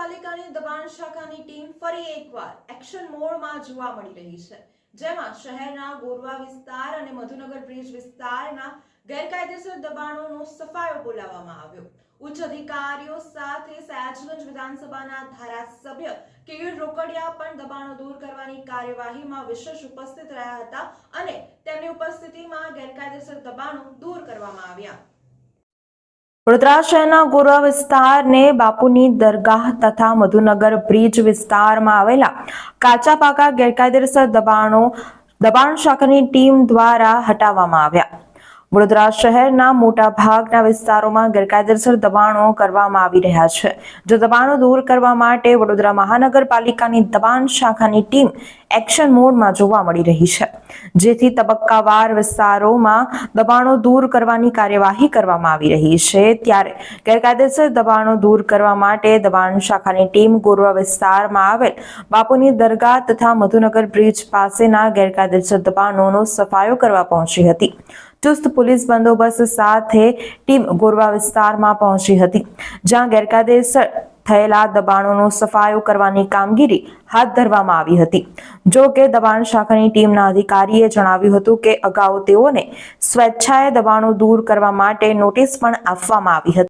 મહાનગરપાલિકાની દબાણ શાખાની ટીમ ફરી એકવાર એક્શન મોડમાં જોવા મળી રહી છે. જેમાં શહેરના ગોરવા વિસ્તાર અને મધુનગર બ્રિજ વિસ્તારના ગેરકાયદેસર દબાણોનો સફાયો બોલાવવામાં આવ્યો. ઉચ્ચ અધિકારીઓ સાથે સયાજગંજ વિધાનસભાના ધારાસભ્ય કેયુર રોકડિયા પણ દબાણો દૂર કરવાની કાર્યવાહીમાં વિશેષ ઉપસ્થિત રહ્યા હતા અને તેમની ઉપસ્થિતિમાં ગેરકાયદેસર દબાણો દૂર કરવામાં આવ્યા. વડોદરા શહેરના ગોરવા વિસ્તારને બાપુની દરગાહ તથા મધુનગર બ્રિજ વિસ્તારમાં આવેલા કાચા પાકા ગેરકાયદેસર દબાણો, દબાણ શાખાની ટીમ દ્વારા હટાવવામાં આવ્યા. વડોદરા શહેરના મોટા ભાગના વિસ્તારોમાં ગેરકાયદેસર દબાણો કરવામાં આવી રહ્યા છે. જો દબાણો દૂર કરવા માટે વડોદરા મહાનગરપાલિકાની દબાણ શાખાની ટીમ એક્શન મોડમાં જોવા મળી રહી છે. જેથી તબક્કાવાર વિસ્તારોમાં દબાણો દૂર કરવાની કાર્યવાહી કરવામાં આવી રહી છે. ત્યારે ગેરકાયદેસર દબાણો દૂર કરવા માટે દબાણ શાખાની ટીમ ગોરવા વિસ્તારમાં આવેલ બાપુની દરગાહ તથા મધુનગર બ્રિજ પાસેના ગેરકાયદેસર દબાણોનો સફાયો કરવા પહોંચી હતી. ચુસ્ત પોલીસ બંદોબસ્ત સાથે ટીમ ગોરવા વિસ્તારમાં પહોંચી હતી, જ્યાં ગેરકાયદેસર થયેલા દબાણોનો સફાયો કરવાની કામગીરી હાથ ધરવામાં આવી હતી. જો કે દબાણ શાખાની ટીમના અધિકારીએ જણાવ્યું હતું કે અગાઉ તેઓને સ્વેચ્છાએ દબાણો દૂર કરવા માટે નોટિસ પણ આપવામાં આવી હતી.